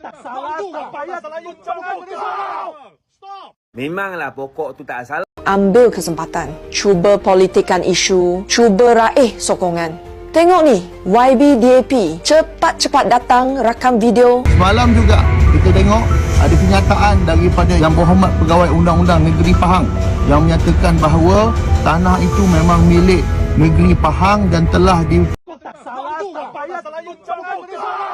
Tak salah, tak payah kau. Stop! Memanglah pokok tu tak salah. ambil kesempatan, cuba politikkan isu, cuba raih sokongan. Tengok ni, YB DAP cepat-cepat datang rakam video Semalam juga kita tengok ada kenyataan daripada Yang Berhormat Pegawai Undang-Undang Negeri Pahang yang menyatakan bahawa tanah itu memang milik Negeri Pahang dan telah di Kau tak salah, tak payah ikut campur kau. Stop!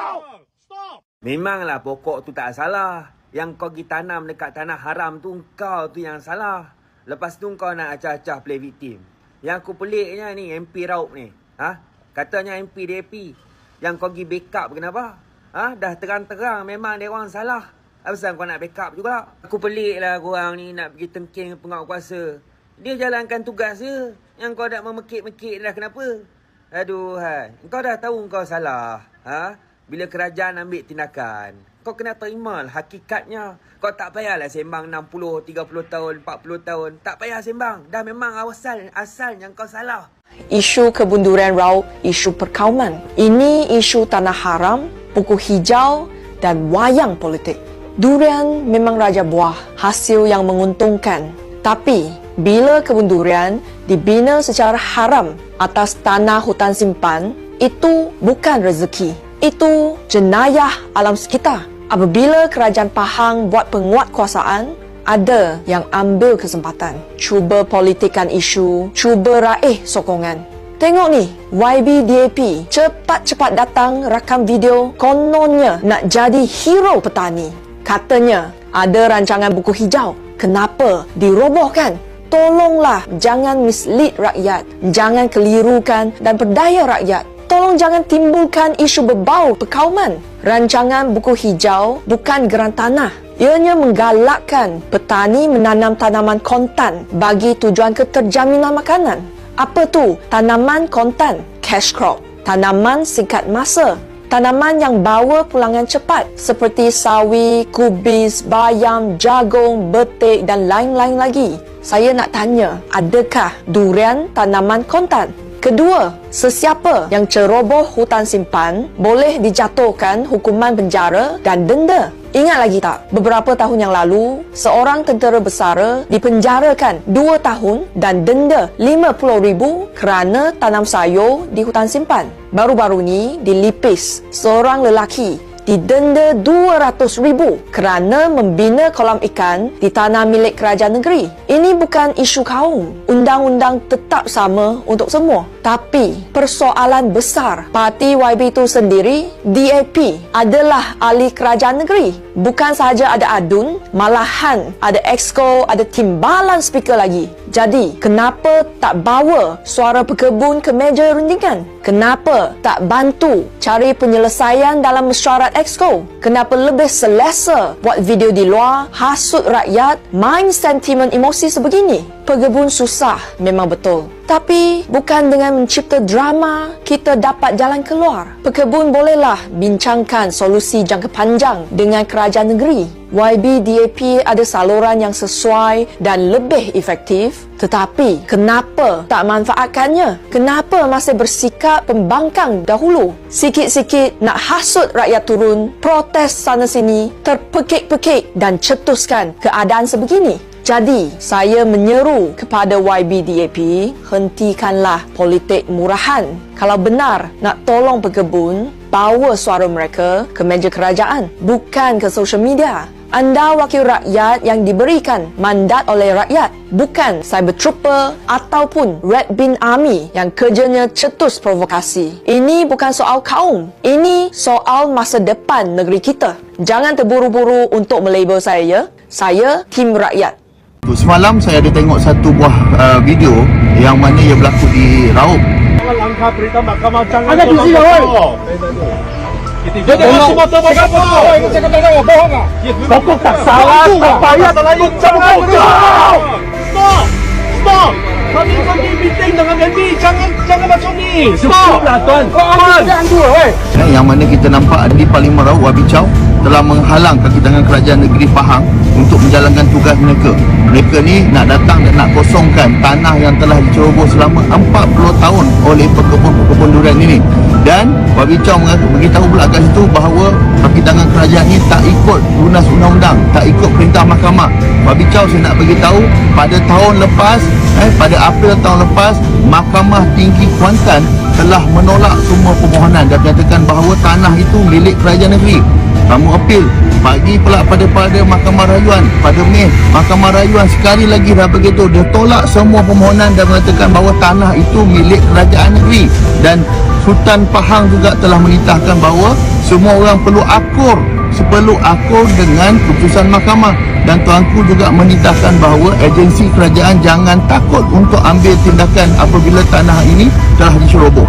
Memanglah pokok tu tak salah. Yang kau pergi tanam dekat tanah haram tu kau tu yang salah. Lepas tu kau nak acah-acah play victim. Yang aku peliknya ni MP Raup ni. Ha? Katanya MP DAP. Yang kau pergi backup kenapa? Ha? Dah terang-terang memang dia orang salah. Apa kau nak backup juga? Aku pelik lah korang ni nak pergi tengking pengawal kuasa. Dia jalankan tugas je. Yang kau dah memekik-mekik dah kenapa? Aduh, hai. Kau dah tahu kau salah. Ha? Bila kerajaan ambil tindakan, kau kena terima lah hakikatnya. Kau tak payahlah sembang 60, 30 tahun, 40 tahun. Tak payah sembang. Dah memang asal, asalnya kau salah. isu kebunduran raub, isu perkauman. Ini isu tanah haram, buku hijau dan wayang politik. Durian memang raja buah, hasil yang menguntungkan. Tapi, bila kebun durian dibina secara haram atas tanah hutan simpan, itu bukan rezeki. Itu jenayah alam sekitar. Apabila kerajaan Pahang buat penguatkuasaan, ada yang ambil kesempatan, cuba politikkan isu, cuba raih sokongan. Tengok ni, YB DAP cepat-cepat datang rakam video kononnya nak jadi hero petani. Katanya ada rancangan buku hijau. Kenapa dirobohkan? Tolonglah jangan mislead rakyat, jangan kelirukan dan berdaya rakyat. Tolong jangan timbulkan isu berbau perkauman. Rancangan buku hijau bukan geran tanah. Ianya menggalakkan petani menanam tanaman kontan bagi tujuan keterjaminan makanan. Apa tu? Tanaman kontan, cash crop. Tanaman singkat masa. Tanaman yang bawa pulangan cepat seperti sawi, kubis, bayam, jagung, betik dan lain-lain lagi. Saya nak tanya, adakah durian tanaman kontan? Kedua, sesiapa yang ceroboh hutan simpan boleh dijatuhkan hukuman penjara dan denda. Ingat lagi tak, beberapa tahun yang lalu, seorang tentera besara dipenjarakan 2 tahun dan denda RM50,000 kerana tanam sayur di hutan simpan. Baru-baru ni, di Lipis, seorang lelaki didenda RM200,000 kerana membina kolam ikan di tanah milik kerajaan negeri. Ini bukan isu kaum. Undang-undang tetap sama untuk semua. Tapi persoalan besar, parti YB itu sendiri, DAP, adalah ahli kerajaan negeri. Bukan sahaja ada adun, malahan ada exco, ada timbalan speaker lagi. Jadi, kenapa tak bawa suara pekebun ke meja rundingan? Kenapa tak bantu cari penyelesaian dalam mesyuarat exco? Kenapa lebih selesa buat video di luar, hasut rakyat, main sentimen emosi sebegini? Pekebun susah, memang betul. Tapi bukan dengan mencipta drama kita dapat jalan keluar. Pekebun bolehlah bincangkan solusi jangka panjang dengan kerajaan negeri. YB DAP ada saluran yang sesuai dan lebih efektif tetapi kenapa tak manfaatkannya? Kenapa masih bersikap pembangkang dahulu? Sikit-sikit nak hasut rakyat turun, protes sana sini, terpekik-pekik dan cetuskan keadaan sebegini. Jadi, saya menyeru kepada YBDAP, hentikanlah politik murahan. Kalau benar nak tolong pekebun, bawa suara mereka ke meja kerajaan, bukan ke social media. Anda wakil rakyat yang diberikan mandat oleh rakyat, bukan cyber trooper ataupun Red Bean Army yang kerjanya cetus provokasi. Ini bukan soal kaum, ini soal masa depan negeri kita. Jangan terburu-buru untuk melabel saya ya. Saya tim rakyat. Semalam saya ada tengok satu buah uh, video yang mana ia berlaku di Raub. Jangan langkah berita mahkamah jangan Ada di sini, kau. oi. Dia jangan semua tahu apa ini cakap tentang apa bohong ah? Pokok tak salah, tak payah ikut campur kau. Stop! Stop! Kami pergi meeting dengan MD, jangan jangan macam ni. Stop lah tuan. Jangan weh. Eh, yang mana kita nampak di Parlimen Raub Wabi Chow telah menghalang kaki tangan kerajaan negeri Pahang untuk menjalankan tugas mereka. Mereka ni nak datang dan nak kosongkan tanah yang telah diceroboh selama 40 tahun oleh pekebun-pekebun durian ini. Dan Wabi Chow beritahu pula kat situ bahawa kaki tangan kerajaan ni tak ikut lunas undang-undang tak ikut perintah mahkamah. Wabi Chow saya nak beritahu pada tahun lepas eh, pada April tahun lepas Mahkamah Tinggi Kuantan telah menolak semua permohonan. Dan menyatakan bahawa tanah itu milik kerajaan negeri. Kamu apil bagi pula pada pada mahkamah rayuan pada Mei mahkamah rayuan sekali lagi dah begitu. Dia tolak semua permohonan dan mengatakan bahawa tanah itu milik kerajaan negeri. Dan Sultan Pahang juga telah menitahkan bahawa semua orang perlu akur seperlu akur dengan keputusan mahkamah. Dan tuanku juga menitahkan bahawa agensi kerajaan jangan takut untuk ambil tindakan apabila tanah ini telah diceroboh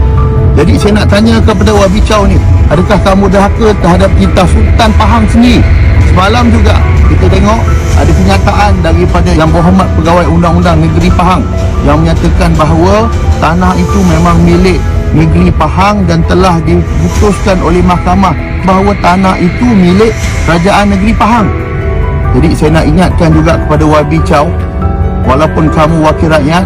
jadi saya nak tanya kepada Wabi Chow ni Adakah kamu dahaka terhadap kita Sultan Pahang sendiri? Semalam juga kita tengok ada kenyataan daripada Yang Berhormat Pegawai Undang-Undang Negeri Pahang Yang menyatakan bahawa tanah itu memang milik Negeri Pahang Dan telah diputuskan oleh mahkamah Bahawa tanah itu milik Kerajaan Negeri Pahang Jadi saya nak ingatkan juga kepada Wabi Chow Walaupun kamu wakil rakyat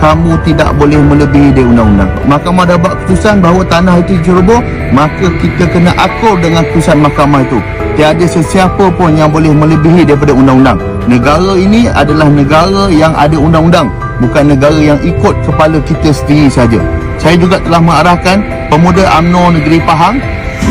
kamu tidak boleh melebihi dari undang-undang. Mahkamah dah buat keputusan bahawa tanah itu diceroboh, maka kita kena akur dengan keputusan mahkamah itu. Tiada sesiapa pun yang boleh melebihi daripada undang-undang. Negara ini adalah negara yang ada undang-undang, bukan negara yang ikut kepala kita sendiri saja. Saya juga telah mengarahkan pemuda UMNO Negeri Pahang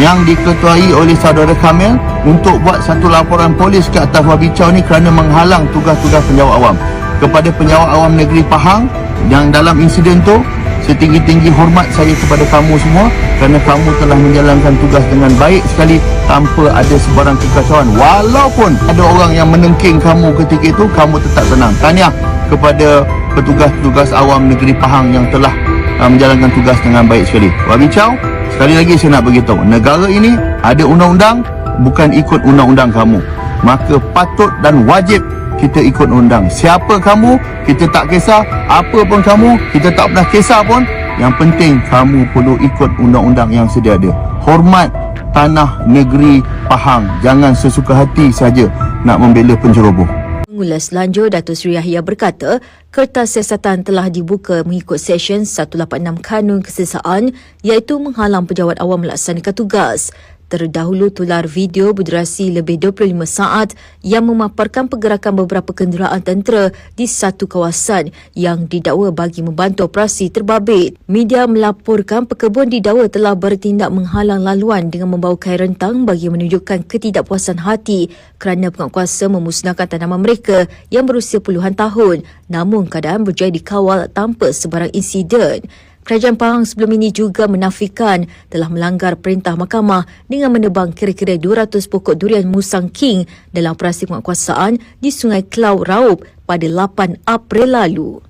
yang diketuai oleh saudara Kamil untuk buat satu laporan polis ke atas Wabi Chow ni kerana menghalang tugas-tugas penjawat awam. Kepada penjawat awam negeri Pahang yang dalam insiden tu setinggi-tinggi hormat saya kepada kamu semua kerana kamu telah menjalankan tugas dengan baik sekali tanpa ada sebarang kekacauan walaupun ada orang yang menengking kamu ketika itu kamu tetap tenang tahniah kepada petugas-petugas awam negeri Pahang yang telah uh, menjalankan tugas dengan baik sekali Wabi Chow sekali lagi saya nak beritahu negara ini ada undang-undang bukan ikut undang-undang kamu maka patut dan wajib kita ikut undang. Siapa kamu, kita tak kisah. Apa pun kamu, kita tak pernah kisah pun. Yang penting kamu perlu ikut undang-undang yang sedia ada. Hormat tanah negeri Pahang. Jangan sesuka hati saja nak membela penceroboh. Mengulas lanjut, Datuk Seri Yahya berkata, kertas siasatan telah dibuka mengikut Seksyen 186 Kanun Kesesaan iaitu menghalang pejabat awam melaksanakan tugas. Terdahulu tular video berdurasi lebih 25 saat yang memaparkan pergerakan beberapa kenderaan tentera di satu kawasan yang didakwa bagi membantu operasi terbabit. Media melaporkan pekebun didakwa telah bertindak menghalang laluan dengan membawa kain rentang bagi menunjukkan ketidakpuasan hati kerana penguatkuasa memusnahkan tanaman mereka yang berusia puluhan tahun namun keadaan berjaya dikawal tanpa sebarang insiden. Kerajaan Pahang sebelum ini juga menafikan telah melanggar perintah mahkamah dengan menebang kira-kira 200 pokok durian Musang King dalam operasi penguatkuasaan di Sungai Klau Raup pada 8 April lalu.